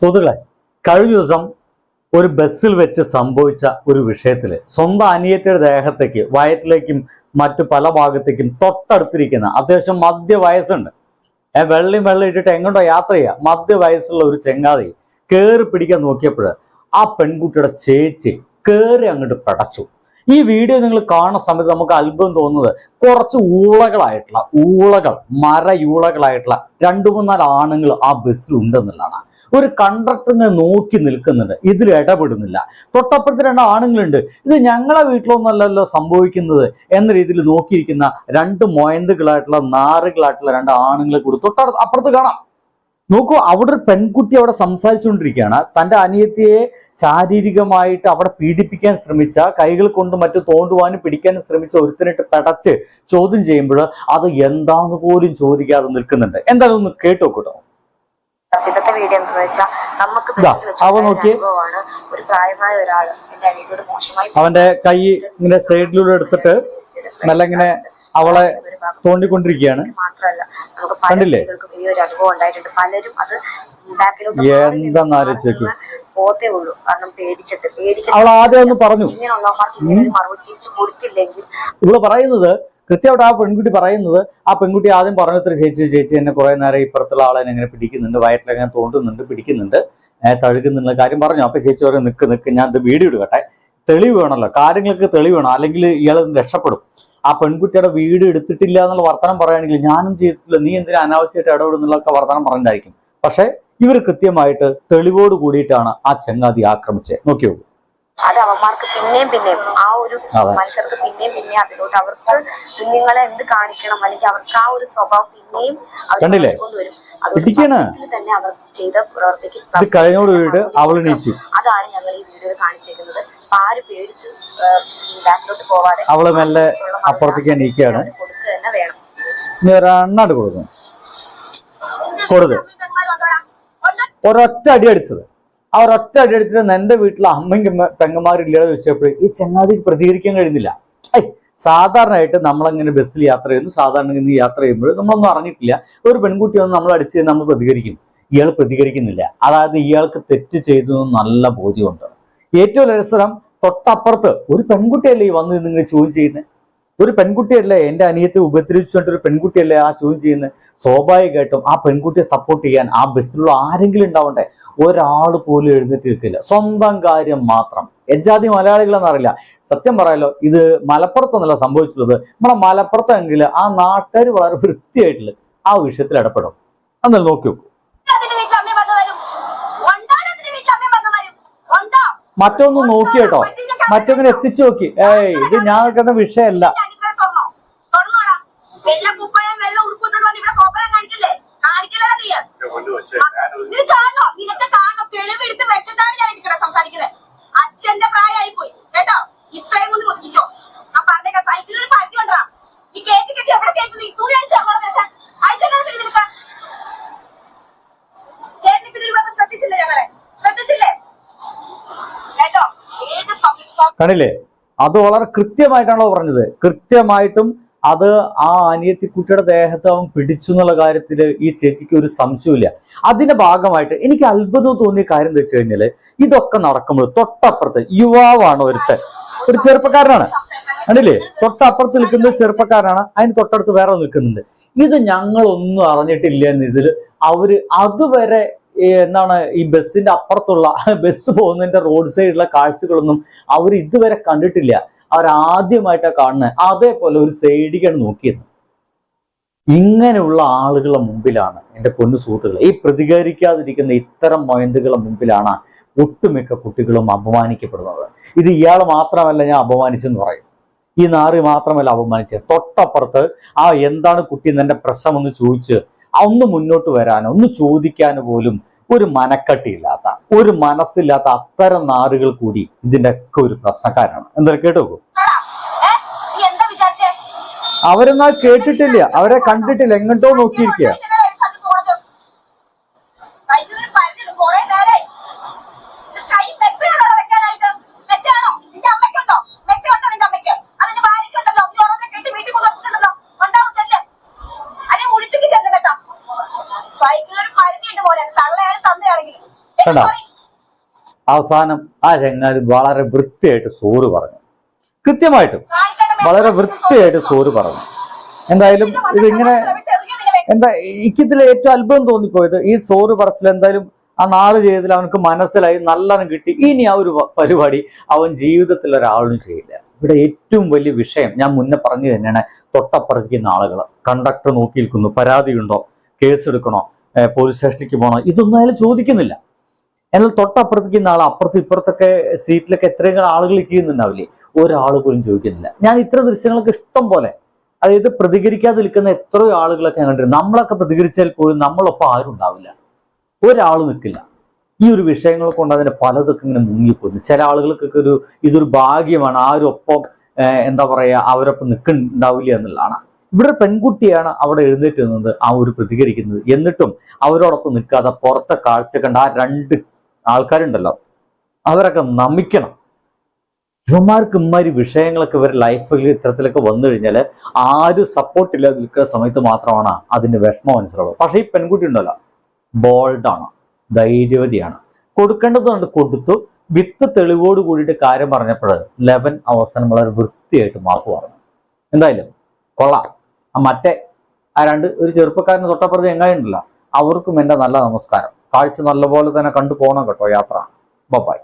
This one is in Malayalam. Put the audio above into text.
സുഹൃത്തുക്കളെ കഴിഞ്ഞ ദിവസം ഒരു ബസ്സിൽ വെച്ച് സംഭവിച്ച ഒരു വിഷയത്തിൽ സ്വന്തം അനിയത്തിയുടെ ദേഹത്തേക്ക് വയറ്റിലേക്കും മറ്റു പല ഭാഗത്തേക്കും തൊട്ടടുത്തിരിക്കുന്ന അത്യാവശ്യം മധ്യ വയസ്സുണ്ട്. ഏഹ് വെള്ളയും വെള്ളം ഇട്ടിട്ട് എങ്ങോട്ടോ യാത്ര ചെയ്യുക? മധ്യ വയസ്സുള്ള ഒരു ചെങ്ങാതി കയറി പിടിക്കാൻ നോക്കിയപ്പോൾ ആ പെൺകുട്ടിയുടെ ചേച്ചി കയറി അങ്ങോട്ട് പടച്ചു. ഈ വീഡിയോ നിങ്ങൾ കാണുന്ന സമയത്ത് നമുക്ക് അത്ഭുതം തോന്നുന്നത് കുറച്ച് ഊളകളായിട്ടുള്ള ഊളകൾ മരയൂളകളായിട്ടുള്ള രണ്ടു മൂന്നാൽ ആണുങ്ങൾ ആ ബസ്സിൽ ഉണ്ടെന്നുള്ളതാണ്. ഒരു കണ്ടക്ടറിനെ നോക്കി നിൽക്കുന്നുണ്ട്. ഇതിൽ ഇടപെടുന്നില്ല. തൊട്ടപ്പുറത്ത് രണ്ട് ആണുങ്ങളുണ്ട്. ഇത് ഞങ്ങളെ വീട്ടിലൊന്നല്ലല്ലോ സംഭവിക്കുന്നത് എന്ന രീതിയിൽ നോക്കിയിരിക്കുന്ന രണ്ട് മൊയന്തുകളായിട്ടുള്ള നാറുകളായിട്ടുള്ള രണ്ട് ആണുങ്ങളെ കൂടി തൊട്ടടുത്ത് അപ്പുറത്ത് കാണാം. നോക്കൂ അവിടെ ഒരു പെൺകുട്ടി അവിടെ സംസാരിച്ചുകൊണ്ടിരിക്കുകയാണ്. തന്റെ അനിയത്തിയെ ശാരീരികമായിട്ട് അവിടെ പീഡിപ്പിക്കാൻ ശ്രമിച്ച കൈകൾ കൊണ്ട് മറ്റു തോണ്ടുവാനും പിടിക്കാനും ശ്രമിച്ച ഒരുത്തിനിട്ട് പടച്ച് ചോദ്യം ചെയ്യുമ്പോൾ അത് എന്താന്ന് പോലും ചോദിക്കാതെ നിൽക്കുന്നുണ്ട്. എന്തായാലും ഒന്ന് കേട്ടോ കേട്ടോ ഇന്നത്തെ വീഡിയോ വെച്ചാൽ നമുക്ക്. അനുഭവമാണ് ഒരു പ്രായമായ ഒരാൾ എന്റെ അനിയത്തോട് മോശമായി അവന്റെ കൈ ഇങ്ങനെ സൈഡിലൂടെ എടുത്തിട്ട് നല്ല ഇങ്ങനെ അവളെ തോണ്ടിക്കൊണ്ടിരിക്കുകയാണ്. കണ്ടില്ലേ? ഈ ഒരു അനുഭവം ഉണ്ടായിട്ടുണ്ട്. പലരും അത്. പോത്തേ ഉള്ളൂ. കാരണം പേടിച്ചിട്ട് പേടിക്കാൻ അവൾ ആദ്യം ഒന്ന് പറഞ്ഞു. മറുപടി തിരിച്ചു കൊടുത്തില്ലെങ്കിൽ ഇവൾ പറയുന്നത് കൃത്യമായിട്ട് ആ പെൺകുട്ടി പറയുന്നത് ആ പെൺകുട്ടി ആദ്യം പറഞ്ഞത്ര ചേച്ചി ചേച്ചി എന്നെ കുറെ നേരം ഇപ്പുറത്തുള്ള ആളെ എങ്ങനെ പിടിക്കുന്നുണ്ട് വയറ്റിലെങ്ങനെ തോണ്ടുന്നുണ്ട് പിടിക്കുന്നുണ്ട് തഴുകുന്നുള്ള കാര്യം പറഞ്ഞു. അപ്പൊ ചേച്ചി പറയും നിക്ക് നിക്ക് ഞാൻ ഇത് വീഡിയോ എടുക്കട്ടെ. തെളിവ് വേണമല്ലോ കാര്യങ്ങൾക്ക് തെളിവ് വേണം. അല്ലെങ്കിൽ ഇയാൾ രക്ഷപ്പെടും. ആ പെൺകുട്ടിയുടെ വീട് എടുത്തിട്ടില്ല എന്നുള്ള വർത്തമാനം പറയുകയാണെങ്കിൽ ഞാനും ചെയ്തിട്ടില്ല നീ എന്തിനാ അനാവശ്യമായിട്ട് ഇടപെടുന്നുള്ളൊക്കെ വർത്തമാനം പറഞ്ഞായിരിക്കും പക്ഷെ ഇവർ കൃത്യമായിട്ട് തെളിവോട് കൂടിയിട്ടാണ് ആ ചങ്ങാതി ആക്രമിച്ചത് നോക്കിയോ അത് അവന്മാർക്ക് പിന്നെയും പിന്നെയും ആ ഒരു. മനുഷ്യർക്ക് പിന്നെയും പിന്നെയും അതിലോട്ട് അവർക്ക് കുഞ്ഞുങ്ങളെ എന്ത് കാണിക്കണം അല്ലെങ്കിൽ അവർക്ക് ആ ഒരു സ്വഭാവം പിന്നെയും അവർ കണ്ടില്ലേ? കൊണ്ടുവരും അതുകൊണ്ട് തന്നെ അവർ ചെയ്ത പ്രവർത്തിക്ക് എണീച്ചു. അതാണ് ഞങ്ങൾ ഈ വീഡിയോയിൽ കാണിച്ചിരിക്കുന്നത് അപ്പൊ ആര് പേടിച്ച് ബാക്കിലോട്ട് പോവാതെ അവൾ മെല്ലെ അപ്പുറത്തേക്ക് എണീക്കുകയാണ് കൊടുക്കുക തന്നെ വേണം. ഇനി ഒരെണ്ണാണ്ട് കൊടുക്കുന്നു കൊടുത്ത് ഒരൊറ്റ അടി അടിച്ചത്. ആ ഒരൊറ്റ അടി അടിച്ചിട്ട് എന്റെ വീട്ടിലെ അമ്മയും പെങ്ങ- പെങ്ങന്മാരില്ലാതെ വെച്ചപ്പോൾ ഈ ചങ്ങാതി പ്രതികരിക്കാൻ കഴിയുന്നില്ല. സാധാരണയായിട്ട് നമ്മളങ്ങനെ ബസ്സിൽ യാത്ര ചെയ്യുന്നു. സാധാരണ ഇന്ന് യാത്ര ചെയ്യുമ്പോൾ നമ്മളൊന്നും അറിഞ്ഞിട്ടില്ല. ഒരു പെൺകുട്ടി വന്ന് നമ്മൾ അടിച്ച് നമ്മൾ പ്രതികരിക്കും. ഇയാൾ പ്രതികരിക്കുന്നില്ല. അതായത് ഇയാൾക്ക് തെറ്റ് ചെയ്തു നല്ല ബോധ്യമുണ്ട്. ഏറ്റവും അവസരം തൊട്ടപ്പുറത്ത് ഒരു പെൺകുട്ടിയല്ലേ വന്ന് നിങ്ങൾ ചോദ്യം ചെയ്യുന്നത്? ഒരു പെൺകുട്ടിയല്ലേ എന്റെ അനിയത്തെ ഉപദ്രവിച്ചുകൊണ്ട് ഒരു പെൺകുട്ടിയല്ലേ ആ ചോദ്യം ചെയ്യുന്നത് സ്വാഭാവികമായിട്ടും ആ പെൺകുട്ടിയെ സപ്പോർട്ട് ചെയ്യാൻ ആ ബസ്സിലുള്ള ആരെങ്കിലും ഉണ്ടാവണ്ടേ? ഒരാൾ പോലും എഴുന്നേറ്റ് നിൽക്കില്ല സ്വന്തം കാര്യം മാത്രം. എജാതി മലയാളികളെന്നറിയില്ല സത്യം പറയാലോ ഇത് മലപ്പുറത്തൊന്നല്ല സംഭവിച്ചിട്ടുള്ളത്. നമ്മുടെ മലപ്പുറത്തെങ്കിൽ ആ നാട്ടുകാർ വളരെ വൃത്തിയായിട്ടുള്ള ആ വിഷയത്തിൽ ഇടപെടും. എന്നാലും നോക്കി നോക്കൂ. മറ്റൊന്ന് നോക്കി കേട്ടോ മറ്റൊന്നിനെ എത്തിച്ചു നോക്കി. ഏയ് ഇത് ഞാൻ നിൽക്കുന്ന വിഷയമല്ല. വെള്ള കുപ്പായം വെള്ള ഉടുക്കുന്നുണ്ടോ വന്ന് ഇവിടെ കോപ്പറം കാണിക്കില്ലേ? കാണിക്കില്ലടാ നീ. നിനക്ക് കാണോ നിനക്ക് കാണോ തെളിവെടുത്ത് വെച്ചിട്ടാണ് ഞാൻ എനിക്കിടെ സംസാരിക്കുന്നത്. അച്ഛന്റെ പ്രായമായി പോയി കേട്ടോ? ഇത്രയും കൊണ്ട് മുത്തിക്കോ ആ പറഞ്ഞേക്ക സൈക്കിളിൽ ഒരു പരിധി ഉണ്ടാ? ഈ കേക്ക് കെട്ടി എവിടെ കേൾക്കുന്നു ഈ തുണി അടിച്ച് അങ്ങോട്ട് വെക്കാൻ അയച്ചെന്നോട് തിരിഞ്ഞ് നിൽക്കാൻ ചേട്ടൻ ഇതിൽ ശ്രദ്ധിച്ചില്ലേ ഞങ്ങളെ? ശ്രദ്ധിച്ചില്ലേ? കേട്ടോ? ഏത് കണ്ടില്ലേ? അത് വളരെ കൃത്യമായിട്ടാണല്ലോ പറഞ്ഞത്. കൃത്യമായിട്ടും അത് ആ അനിയത്തിക്കുട്ടിയുടെ ദേഹത്ത് അവൻ പിടിച്ചു എന്നുള്ള കാര്യത്തിൽ ഈ ചേച്ചിക്ക് ഒരു സംശയമില്ല അതിന്റെ ഭാഗമായിട്ട് എനിക്ക് അത്ഭുതം തോന്നിയ കാര്യം എന്താ വെച്ച് കഴിഞ്ഞാൽ ഇതൊക്കെ നടക്കുമ്പോൾ തൊട്ടപ്പുറത്ത് യുവാവാണ് ഒരുത്തൻ. ഒരു ചെറുപ്പക്കാരനാണ്. കണ്ടില്ലേ? തൊട്ടപ്പുറത്ത് നിൽക്കുന്നത് ചെറുപ്പക്കാരനാണ്. അതിന് തൊട്ടടുത്ത് വേറെ നിൽക്കുന്നുണ്ട്. ഇത് ഞങ്ങളൊന്നും അറിഞ്ഞിട്ടില്ല എന്ന ഇതിൽ അവർ അതുവരെ എന്താണ് ഈ ബസ്സിന്റെ അപ്പുറത്തുള്ള ബസ് പോകുന്നതിന്റെ റോഡ് സൈഡിലുള്ള കാഴ്ചകളൊന്നും അവർ ഇതുവരെ കണ്ടിട്ടില്ല. അവർ ആദ്യമായിട്ടാണ് കാണുന്നത് അതേപോലെ ഒരു സൈഡിക്കാണ് നോക്കിയത് ഇങ്ങനെയുള്ള ആളുകളുടെ മുമ്പിലാണ് എന്റെ പൊന്നു സുഹൃത്തുക്കൾ ഈ പ്രതികരിക്കാതിരിക്കുന്ന ഇത്തരം മൈൻഡുകളുടെ മുമ്പിലാണ് ഒട്ടുമിക്ക കുട്ടികളും അപമാനിക്കപ്പെടുന്നത്. ഇത് ഇയാൾ മാത്രമല്ല ഞാൻ അപമാനിച്ചെന്ന് പറയും. ഈ നാറി മാത്രമല്ല അപമാനിച്ചത്. തൊട്ടപ്പുറത്ത് ആ എന്താണ് കുട്ടി എന്നെ പ്രശ്നം ഒന്ന് ചോദിച്ച് ഒന്ന് മുന്നോട്ട് വരാനോ ഒന്ന് ചോദിക്കാനോ പോലും ഒരു മനക്കട്ടിയില്ലാത്ത ഒരു മനസ്സില്ലാത്ത അത്തരം നാറുകൾ കൂടി ഇതിന്റെ ഒക്കെ ഒരു പ്രശ്നക്കാരാണ്. എന്തായാലും കേട്ടോ അവരൊന്നും കേട്ടിട്ടില്ല. അവരെ കണ്ടിട്ടില്ല. എങ്ങോട്ടോ നോക്കിയിരിക്കുക കണ്ടോ? അവസാനം ആ ചങ്ങാതി വളരെ വൃത്തിയായിട്ട് സോറ് പറഞ്ഞു. കൃത്യമായിട്ടും വളരെ വൃത്തിയായിട്ട് സോറ് പറഞ്ഞു. എന്തായാലും ഇതിങ്ങനെ എന്താ എനിക്കിതിൽ ഏറ്റവും അത്ഭുതം തോന്നിപ്പോയത് ഈ സോറ് പറച്ചിൽ എന്തായാലും ആ നാല് ചെയ്തതിൽ അവനക്ക് മനസ്സിലായി നല്ലോണം കിട്ടി. ഇനി ആ ഒരു പരിപാടി അവൻ ജീവിതത്തിൽ ഒരാളും ചെയ്യില്ല. ഇവിടെ ഏറ്റവും വലിയ വിഷയം ഞാൻ മുന്നേ പറഞ്ഞു തന്നെയാണ് തൊട്ടപ്പുറത്തിരിക്കുന്ന ആളുകൾ. കണ്ടക്ടർ നോക്കി നിൽക്കുന്നു പരാതിയുണ്ടോ? കേസ് എടുക്കണോ? പോലീസ് സ്റ്റേഷനിലേക്ക് പോകണോ? ഇതൊന്നും അയാൾ ചോദിക്കുന്നില്ല. എന്നാൽ തൊട്ടപ്പുറത്തേക്കുന്ന ആൾ അപ്പുറത്തും ഇപ്പുറത്തൊക്കെ സീറ്റിലൊക്കെ എത്രയും ആളുകൾ ഇരിക്കുന്നുണ്ടാവില്ലേ? ഒരാൾ പോലും ചോദിക്കുന്നില്ല. ഞാൻ ഇത്ര ദൃശ്യങ്ങൾക്ക് ഇഷ്ടം പോലെ അതായത് പ്രതികരിക്കാതെ നിൽക്കുന്ന എത്രയോ ആളുകളൊക്കെ ഞാൻ കണ്ടിരുന്നു നമ്മളൊക്കെ പ്രതികരിച്ചാൽ പോലും നമ്മളൊപ്പം ആരും ഉണ്ടാവില്ല. ഒരാൾ നിൽക്കില്ല. ഈ ഒരു വിഷയങ്ങൾ കൊണ്ട് അതിന്റെ പലതൊക്കെ ഇങ്ങനെ മുങ്ങിപ്പോകുന്നു. ചില ആളുകൾക്കൊക്കെ ഒരു ഇതൊരു ഭാഗ്യമാണ്. ആരും ഒപ്പം എന്താ പറയുക അവരൊപ്പം നിൽക്കുന്നുണ്ടാവില്ല എന്നുള്ളതാണ്. ഇവിടെ പെൺകുട്ടിയാണ് അവിടെ എഴുന്നേറ്റ് നിന്നത് ആ ഒരു പ്രതികരിക്കുന്നത്. എന്നിട്ടും അവരോടൊപ്പം നിൽക്കാതെ പുറത്തെ കാഴ്ച കണ്ട ആ രണ്ട് ആൾക്കാരുണ്ടല്ലോ. അവരൊക്കെ നമിക്കണം. ഇവന്മാർക്ക് ഇമ്മാതിരി വിഷയങ്ങളൊക്കെ ഇവരുടെ ലൈഫിൽ ഇത്തരത്തിലൊക്കെ വന്നു കഴിഞ്ഞാൽ ആരും സപ്പോർട്ട് ഇല്ലാതെ നിൽക്കുന്ന സമയത്ത് മാത്രമാണ് അതിന്റെ വിഷമം മനസ്സിലാവുക. പക്ഷെ ഈ പെൺകുട്ടി ഉണ്ടല്ലോ ബോൾഡാണ് ധൈര്യവതിയാണ്. കൊടുക്കേണ്ടതുകൊണ്ട് കൊടുത്തു വിത്ത് തെളിവോട് കൂടിയിട്ട് കാര്യം പറഞ്ഞപ്പോൾ ലെവൻ അവസാനം വളരെ വൃത്തിയായിട്ട് മാപ്പ് പറഞ്ഞു. എന്തായാലും കൊള്ളാം. മറ്റേ ആ രണ്ട് ഒരു ചെറുപ്പക്കാരന് തൊട്ടപ്പുറത്ത് എങ്ങനെയുണ്ടല്ലോ അവർക്കും എന്റെ നല്ല നമസ്കാരം. കാഴ്ച നല്ലപോലെ തന്നെ കണ്ടു പോകണം കേട്ടോ യാത്ര. ബൈ